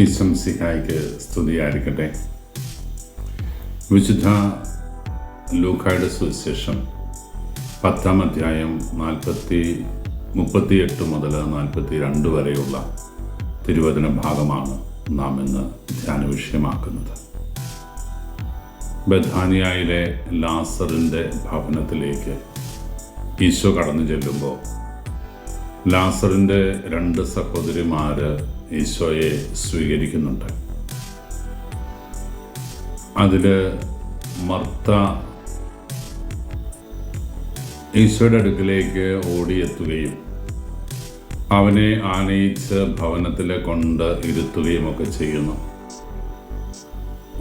ഈശംസിഹായ്ക്ക് സ്തുതിയായിരിക്കട്ടെ. വിശുദ്ധ ലൂക്കായുടെ സുവിശേഷം പത്താം അധ്യായം നാൽപ്പത്തി മുപ്പത്തിയെട്ട് മുതൽ നാൽപ്പത്തി രണ്ട് വരെയുള്ള തിരുവചന ഭാഗമാണ് നാം ഇന്ന് ധ്യാന വിഷയമാക്കുന്നത്. ബഥാനിയയിലെ ലാസറിന്റെ ഭവനത്തിലേക്ക് ഈശോ കടന്നു ചെല്ലുമ്പോൾ ലാസറിന്റെ രണ്ട് സഹോദരിമാർ ഈശോയെ സ്വീകരിക്കുന്നുണ്ട്. അതിൽ മർത്ത ഈശോയുടെ അടുക്കിലേക്ക് ഓടിയെത്തുകയും അവനെ ആനയിച്ച് ഭവനത്തിൽ കൊണ്ട് ഇരുത്തുകയും ഒക്കെ ചെയ്യുന്നു.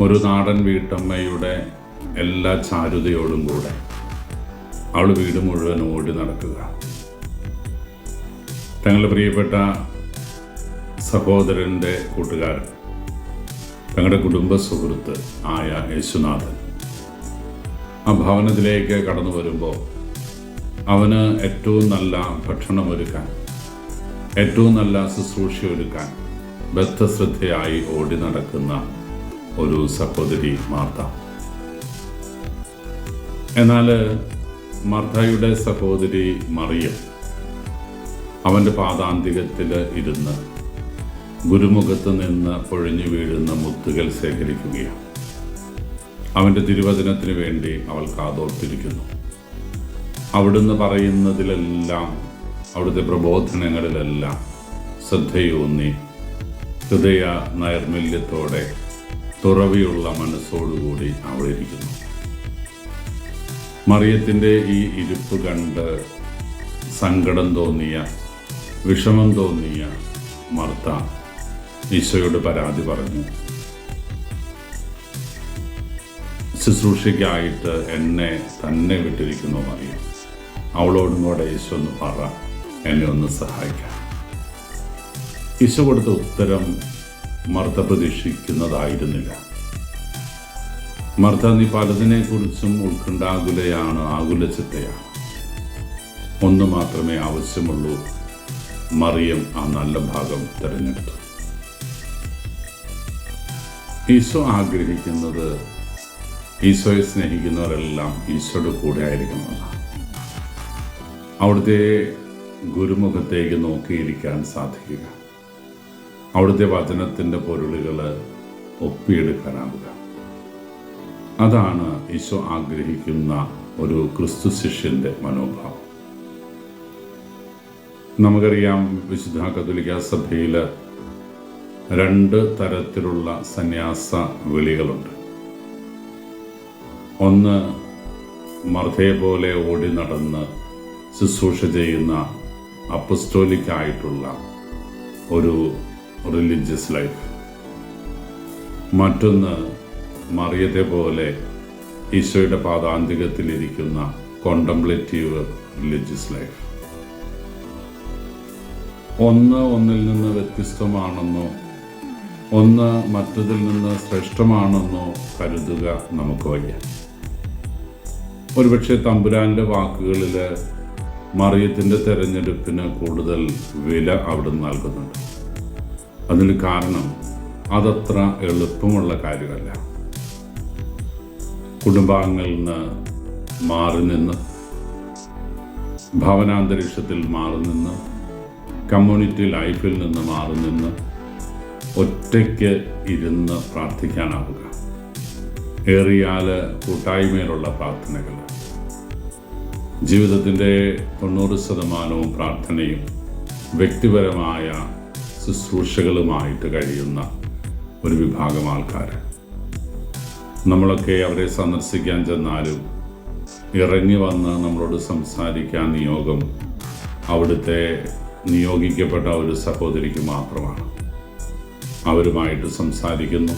ഒരു നാടൻ വീട്ടമ്മയുടെ എല്ലാ ചാരുതയോടും കൂടെ അവൾ വീട് മുഴുവൻ ഓടി നടക്കുക. തങ്ങളുടെ പ്രിയപ്പെട്ട സഹോദരന്റെ കൂട്ടുകാരൻ തങ്ങളുടെ കുടുംബ സുഹൃത്ത് ആയ യേശുനാഥൻ. ആ ഭവനത്തിലേക്ക് കടന്നു വരുമ്പോൾ അവന് ഏറ്റവും നല്ല ഭക്ഷണം ഒരുക്കാൻ ഏറ്റവും നല്ല ശുശ്രൂഷ ഒരുക്കാൻ ബദ്ധശ്രദ്ധയായി ഓടി നടക്കുന്ന ഒരു സഹോദരി മാർത്ത. എന്നാൽ മാർത്തയുടെ സഹോദരി മറിയം അവന്റെ പാതാന്തികത്തിൽ ഇരുന്ന് ഗുരുമുഖത്ത് നിന്ന് പൊഴിഞ്ഞു വീഴുന്ന മുത്തുകൾ ശേഖരിക്കുകയാണ്. അവന്റെ തിരുവചനത്തിന് വേണ്ടി അവൾ കാതോർത്തിരിക്കുന്നു. അവിടുന്ന് പറയുന്നതിലെല്ലാം അവിടുത്തെ പ്രബോധനങ്ങളിലെല്ലാം ശ്രദ്ധയൂന്നി ഹൃദയ നൈർമല്യത്തോടെ തുറവിയുള്ള മനസ്സോടുകൂടി അവളിരിക്കുന്നു. മറിയത്തിന്റെ ഈ ഇരിപ്പ് കണ്ട് സങ്കടം തോന്നിയ വിഷമം തോന്നിയ മർത്ത ഈശോയോട് പരാതി പറഞ്ഞു. ശുശ്രൂഷയ്ക്കായിട്ട് എന്നെ തന്നെ വിട്ടിരിക്കുന്നു അറിയാം അവളോടും കൂടെ ഈശോ ഒന്ന് പറ എന്നെ ഒന്ന് സഹായിക്കാം. ഈശോ കൊടുത്ത ഉത്തരം മർദ്ദ പ്രതീക്ഷിക്കുന്നതായിരുന്നില്ല. മർദ്ദ നീ പലതിനെക്കുറിച്ചും ഉത്കണ്ഠാകുലയാണ് ആകുലചിത്തയാണ്. ഒന്ന് മാത്രമേ ആവശ്യമുള്ളൂ. മറിയം ആ നല്ല ഭാഗം തിരഞ്ഞെടുത്തു. ഈശോ ആഗ്രഹിക്കുന്നത് ഈശോയെ സ്നേഹിക്കുന്നവരെല്ലാം ഈശോയുടെ കൂടെ ആയിരിക്കണമെന്നാണ് അവിടുത്തെ ഗുരുമുഖത്തേക്ക് നോക്കിയിരിക്കാൻ സാധിക്കുക. അവിടുത്തെ വചനത്തിന്റെ പൊരുളുകൾ ഒപ്പിയെടുക്കാനാവുക. അതാണ് ഈശോ ആഗ്രഹിക്കുന്ന ഒരു ക്രിസ്തു ശിഷ്യന്റെ മനോഭാവം. നമുക്കറിയാം വിശുദ്ധ കത്തോലിക്ക സഭയിൽ രണ്ട് തരത്തിലുള്ള സന്യാസ വിളികളുണ്ട്. ഒന്ന് മർദ്ധയെ പോലെ ഓടി നടന്ന് ശുശ്രൂഷ ചെയ്യുന്ന അപ്പസ്റ്റോലിക്കായിട്ടുള്ള ഒരു റിലീജിയസ് ലൈഫ് മറ്റൊന്ന് മറിയത്തെ പോലെ ഈശോയുടെ പാതാന്തികത്തിലിരിക്കുന്ന കോണ്ടംപ്ലേറ്റീവ് റിലീജിയസ് ലൈഫ് ഒന്ന് ഒന്നിൽ നിന്ന് വ്യത്യസ്തമാണെന്നോ ഒന്ന് മറ്റതിൽ നിന്ന് ശ്രേഷ്ഠമാണെന്നോ കരുതുക നമുക്ക് വയ്യ. ഒരുപക്ഷെ തമ്പുരാന്റെ വാക്കുകളിൽ മറിയത്തിന്റെ തെരഞ്ഞെടുപ്പിന് കൂടുതൽ വില അവിടെ നൽകുന്നുണ്ട്. അതിന് കാരണം അതത്ര എളുപ്പമുള്ള കാര്യമല്ല. കുടുംബാംഗങ്ങളിൽ നിന്ന് മാറി നിന്ന് ഭവനാന്തരീക്ഷത്തിൽ മാറി നിന്ന് കമ്മ്യൂണിറ്റി ലൈഫിൽ നിന്ന് മാറി നിന്ന് ഒറ്റയ്ക്ക് ഇരുന്ന് പ്രാർത്ഥിക്കാനാവുക. ഏറിയാൽ കൂട്ടായ്മയിലുള്ള പ്രാർത്ഥനകൾ. ജീവിതത്തിന്റെ തൊണ്ണൂറ് ശതമാനവും പ്രാർത്ഥനയും വ്യക്തിപരമായ ശുശ്രൂഷകളുമായിട്ട് കഴിയുന്ന ഒരു വിഭാഗം ആൾക്കാർ നമ്മളൊക്കെ അവരെ സന്ദർശിക്കാൻ ചെന്നാലും ഇറങ്ങി വന്ന് നമ്മളോട് സംസാരിക്കാൻ നിയോഗം അവിടുത്തെ നിയോഗിക്കപ്പെട്ട ഒരു സഹോദരിക്ക് മാത്രമാണ്. അവരുമായിട്ട് സംസാരിക്കുന്നു.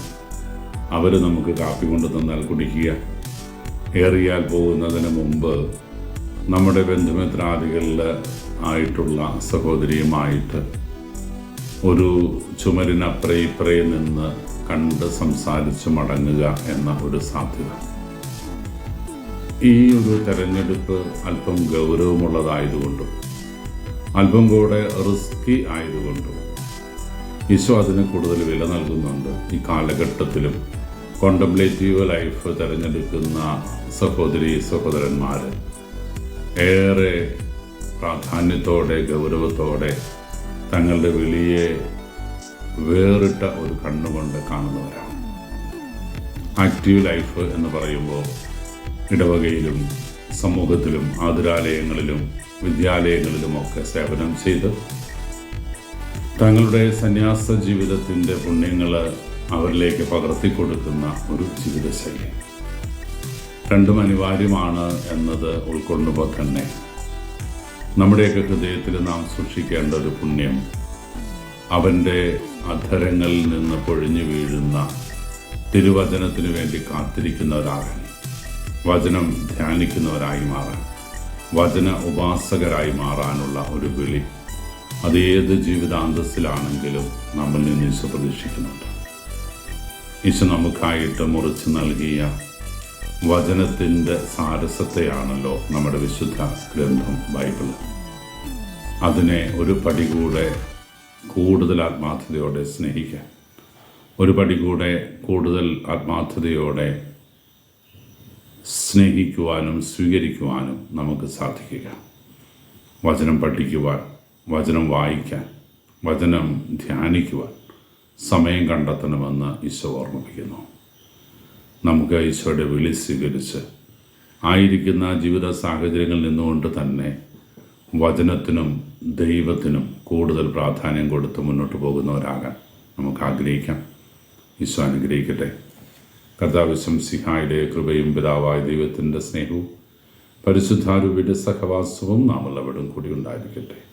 അവർ നമുക്ക് കാപ്പി കൊണ്ട് തന്നാൽ കുടിക്കുക. ഏറിയാൽ പോകുന്നതിന് മുമ്പ് നമ്മുടെ ബന്ധുമിത്രാദികളിൽ ആയിട്ടുള്ള സഹോദരിയുമായിട്ട് ഒരു ചുമരിനപ്പുറേ ഇപ്പറേ നിന്ന് കണ്ട് സംസാരിച്ച് മടങ്ങുക എന്ന ഒരു സാധ്യത. ഈ ഒരു തെരഞ്ഞെടുപ്പ് അല്പം ഗൗരവമുള്ളതായതുകൊണ്ടും അല്പം കൂടെ റിസ്കി ആയതുകൊണ്ടും ഈശോ അതിന് കൂടുതൽ വില നൽകുന്നുണ്ട്. ഈ കാലഘട്ടത്തിലും കോണ്ടംപ്ലേറ്റീവ് ലൈഫ് തിരഞ്ഞെടുക്കുന്ന സഹോദരി സഹോദരന്മാർ ഏറെ പ്രാധാന്യത്തോടെ ഗൗരവത്തോടെ തങ്ങളുടെ വിളിയെ വേറിട്ട ഒരു കണ്ണുകൊണ്ട് കാണുന്നവരാണ്. ആക്റ്റീവ് ലൈഫ് എന്ന് പറയുമ്പോൾ ഇടവകയിലും സമൂഹത്തിലും ആതുരാലയങ്ങളിലും വിദ്യാലയങ്ങളിലുമൊക്കെ സേവനം ചെയ്ത് തങ്ങളുടെ സന്യാസ ജീവിതത്തിന്റെ പുണ്യങ്ങൾ അവരിലേക്ക് പകർത്തി കൊടുക്കുന്ന ഒരു ജീവിതശൈലി. രണ്ടും അനിവാര്യമാണ് എന്നത് ഉൾക്കൊള്ളുമ്പോൾ തന്നെ നമ്മുടെയൊക്കെ ഹൃദയത്തിൽ നാം സൂക്ഷിക്കേണ്ട ഒരു പുണ്യം അവന്റെ അധരങ്ങളിൽ നിന്ന് പൊഴിഞ്ഞു വീഴുന്ന തിരുവചനത്തിനു വേണ്ടി കാത്തിരിക്കുന്ന കാത്തിരിക്കുന്നവരാകാൻ വചനം ധ്യാനിക്കുന്നവരായി മാറാൻ വചന ഉപാസകരായി മാറാനുള്ള ഒരു വിളി അത് ഏത് ജീവിതാന്തസ്സിലാണെങ്കിലും നമ്മിൽ നിന്ന് ഈശോ പ്രതീക്ഷിക്കുന്നുണ്ട്. ഈശോ നമുക്കായിട്ട് മുറിച്ച് നൽകിയ വചനത്തിന്റെ സാരസത്തെയാണല്ലോ നമ്മുടെ വിശുദ്ധ ഗ്രന്ഥം ബൈബിൾ. അതിനെ ഒരു പടി കൂടെ കൂടുതൽ ആത്മാർത്ഥതയോടെ സ്നേഹിക്കാൻ ഒരു പടി കൂടെ കൂടുതൽ ആത്മാർത്ഥതയോടെ സ്നേഹിക്കുവാനും സ്വീകരിക്കുവാനും നമുക്ക് സാധിക്കുക. വചനം പഠിക്കുവാൻ വചനം വായിക്കാൻ വചനം ധ്യാനിക്കുവാൻ സമയം കണ്ടെത്തണമെന്ന് ഈശോ ഓർമ്മിപ്പിക്കുന്നു. നമുക്ക് ഈശോയുടെ വിളി സ്വീകരിച്ച് ആയിരിക്കുന്ന ജീവിത സാഹചര്യങ്ങളിൽ നിന്നുകൊണ്ട് തന്നെ വചനത്തിനും ദൈവത്തിനും കൂടുതൽ പ്രാധാന്യം കൊടുത്ത് മുന്നോട്ട് പോകുന്നവരാകാൻ നമുക്ക് ആഗ്രഹിക്കാം. ഈശോ അനുഗ്രഹിക്കട്ടെ. കർത്താവിശ്വം സിഹായുടെ കൃപയും പിതാവായ ദൈവത്തിന്റെ സ്നേഹവും പരിശുദ്ധാരൂപിയുടെ സഹവാസവും നാം എല്ലാവരും കൂടി ഉണ്ടായിരിക്കട്ടെ.